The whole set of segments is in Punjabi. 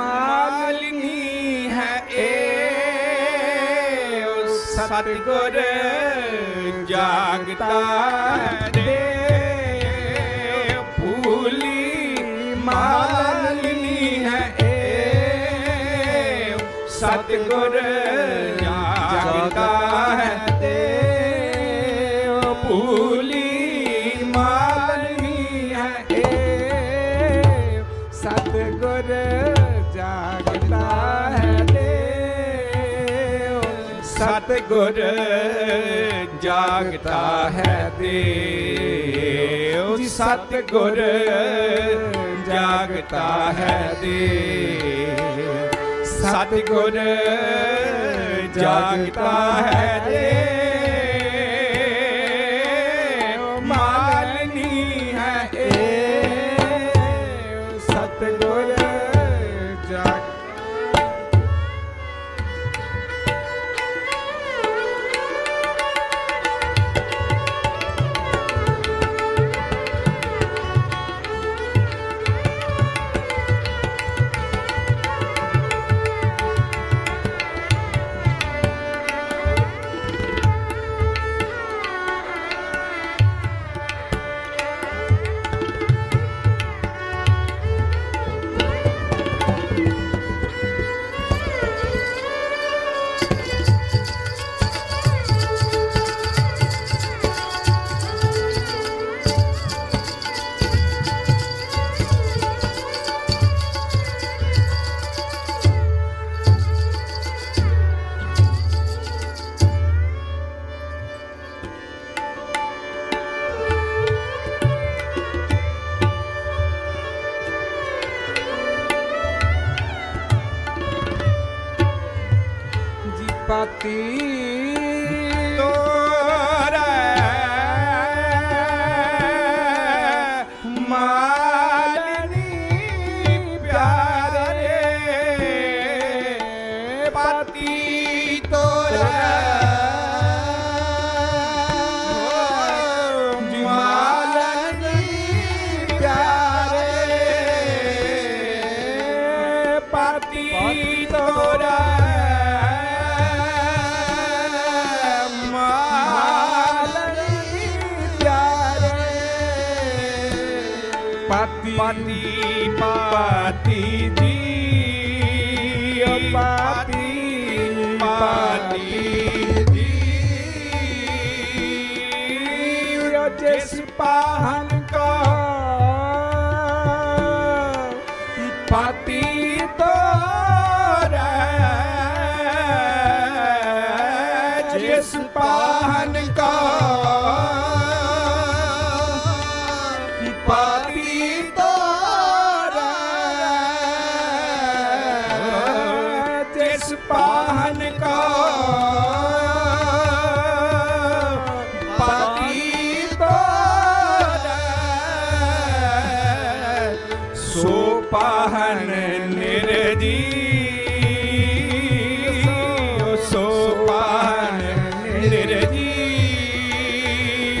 ਮਾਲਨੀ ਹੈ ਏ ਸਤਿਗੁਰ ਜਾਗਤਾ ਰੇ ਭੂਲੀ ਮਾਲਨੀ ਹੈ ਏ ਸਤਿਗੁਰ ਸਤਿਗੁਰ ਜਾਗਤਾ ਹੈ ਦੇਵ। ਜੀ ਸਤਿਗੁਰ ਜਾਗਦਾ ਹੈ ਦੇਵ। ਸਤਿਗੁਰ ਜਾਗਤਾ ਹੈ ਦੇਵ। ਜੀ ਪਾਤੀ ਪਾਤੀ ਜੀ ਓ ਪਾਤੀ ਪਾਤੀ ਜੀ ਓ ਜਿਸ ਪਾਹਨ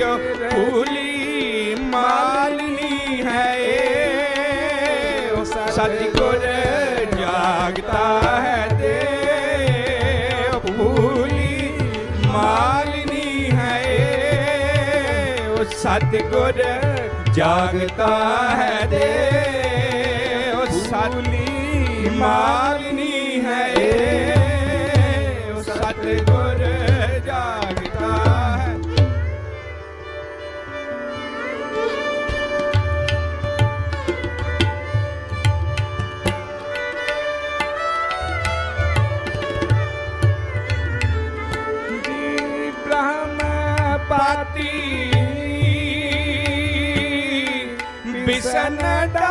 ਭੂਲੀ ਮਾਲਨੀ ਹੈ ਸਤਿਗੁਰ ਜਾਗਤਾ ਹੈ ਦੇ ਭੂਲੀ ਮਾਲਨੀ ਹੈ ਉਹ ਸਤਿਗੁਰ ਜਾਗਤਾ ਹੈ ਦੇ ਸਤਿ ਮਾਲਨੀ ਹੈ ਏ। ਸਤਿਗੁਰ বিছানাটা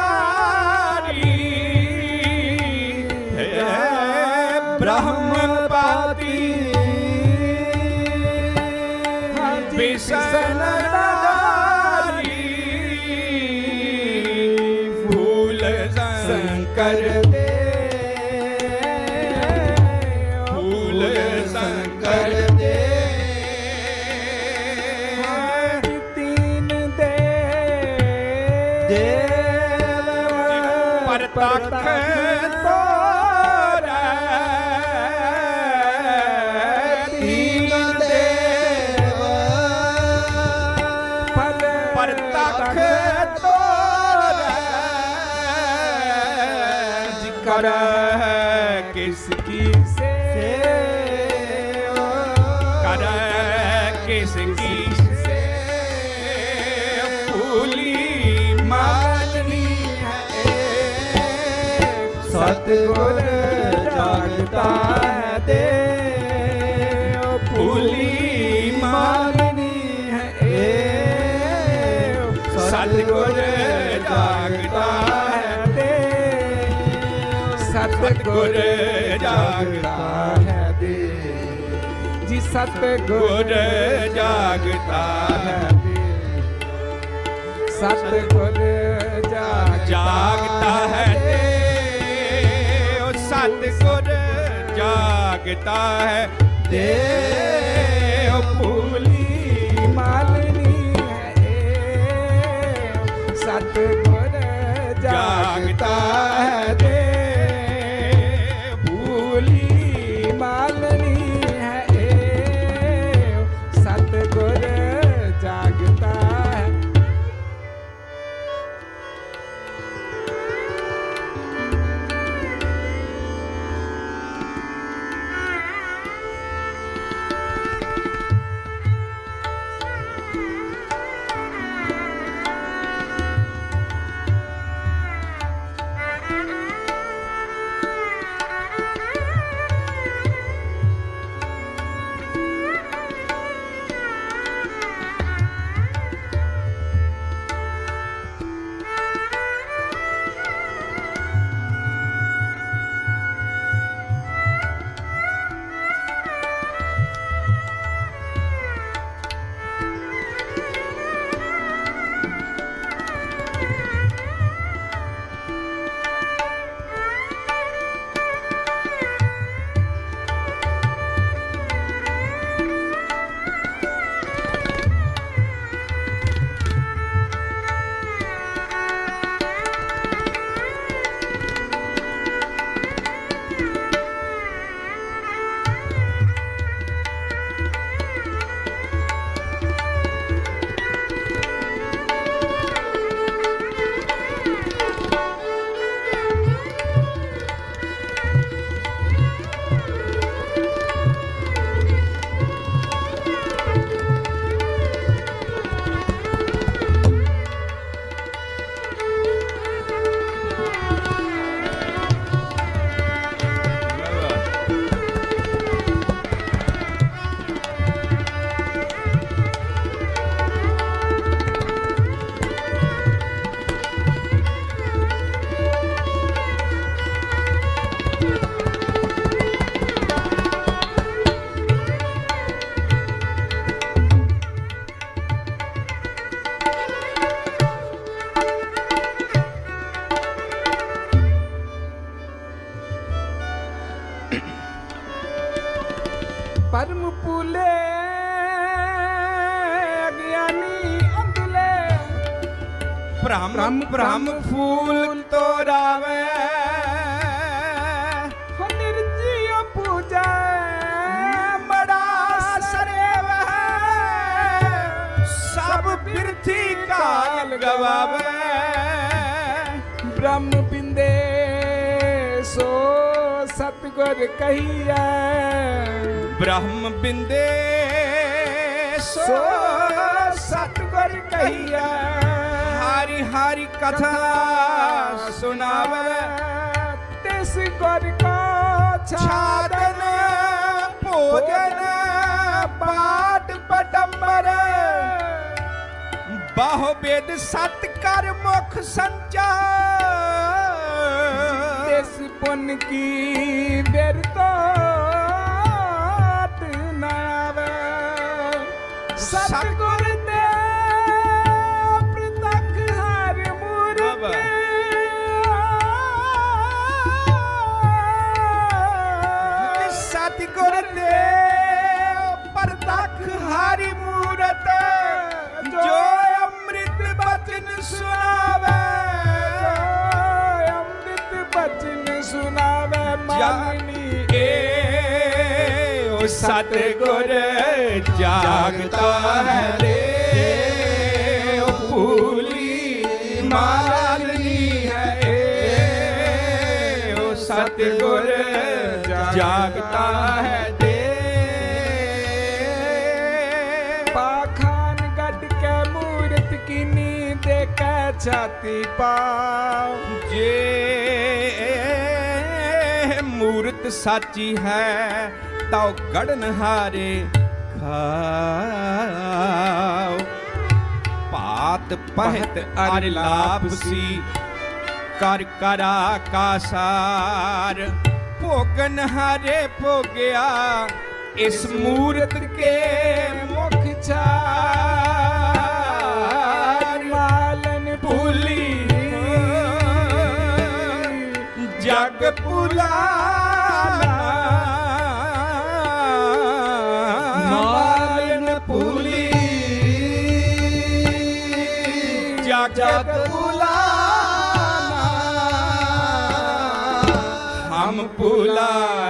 ਤਖਤ ਤੋਰੇ ਦੀਨ ਪਰ ਪਰ ਤਖਤ ਤੋਰੇ ਜਿਕਰ ਕਿਸ ਕੀ ਸੇ ਕਰ ਕਿਸ ਕੀ ਸਤਿਗੁਰ ਜਾਗਤਾ ਹੈ ਦੇ ਫੂਲੀ ਮਾਰਨੀ ਹੈ ਏ। ਸਤਿਗੁਰ ਜਾਗਦਾ ਹੈ ਦੇ ਸਤਿਗੁਰ ਜਾਗਦਾ ਹੈ ਦੇ ਜੀ ਸਤਿਗੁਰ ਗੁਰ ਜਾਗਦਾ ਹੈ ਸਤਿਗੁਰ ਜਾਗਤਾ ਹੈ ਤੇ। ਸਤਿਗੁਰ ਜਾਗਦਾ ਹੈ ਦੇ ਪਰਮ ਪੁਲੇ ਅਗਿਆਨੀ ਅੰਧਲੇ ਭ੍ਰਮ ਭ੍ਰਮ ਫੂਲ ਕਾਲ ਗਵਾਵੇ। ਬ੍ਰਹਮ ਬਿੰਦੇ ਸੋ ਸਤਗੁਰ ਕਹੀਐ। ਬ੍ਰਹਮ ਬਿੰਦੇ ਸੋ ਸਤਗੁਰ ਕਹੀਐ। ਹਾਰੀ ਹਾਰੀ ਕਥਾ ਸੁਣਾਵੇ। ਤਿਸ ਗੁਰ ਕੋ ਛਾਦਨ ਭੋਜਨ ਪਾਠ ਪਟੰਬਰ। ਬਾਹੋ ਬੇਦ ਸਤ ਕਰ ਮੁਖ ਸੰਚਾਰ। ਤਿਸ ਪੁੰਨ ਕੀ ਬਿਰਤੋ ਸਤਗੁਰ ਜਾਗਦਾ ਹੈ ਰੇ ਉਹ ਭੂਲੀ ਮਾਲਨੀ ਹੈ ਏ। ਉਹ ਸਤਿਗੁਰ, ਜਾਗਤਾ ਹੈ ਦੇ ਪਾਖਾਨ ਕੇ ਮੂਰਤ ਕੀਨੀ ਦੇਖੈ ਛਾਤੀ ਪਾਉ ਜੇ ਮੂਰਤ ਸਾਚੀ ਹੈ ਤਾਂ ਗੜਨ ਹਾਰੇ ਖਾਓ ਪਾਤ ਪਹਿਤ ਅਰ ਲਾਪਸੀ ਕਰ ਕਰਾ ਕਾਸਾਰ ਭੋਗਨ ਹਾਰੇ ਭੋਗਿਆ ਇਸ ਮੂਰਤ ਕੇ ਮੁਖ ਚਾਰ। पुला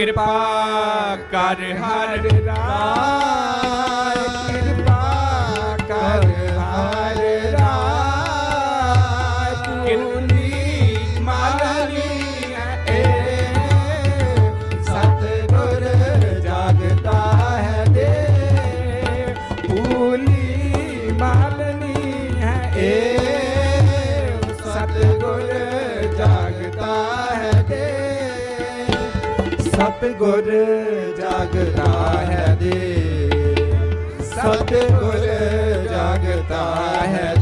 ਕਿਰਪਾ ਕਰ ਹਰ ਰਾਏ ਕਿਰਪਾ ਕਰ ਹਰ ਰਾਏ। ਪੁਨੀ ਮਾਲਨੀ ਏ ਸਤਿਗੁਰ ਜਾਗਤਾ ਹੈ ਦੇ। ਪੁਨੀ ਮਾਲਨੀ ਸਤਿਗੁਰ ਜਾਗਤਾ ਹੈ ਦੇ ਸਤਿਗੁਰ ਜਾਗਤਾ ਹੈ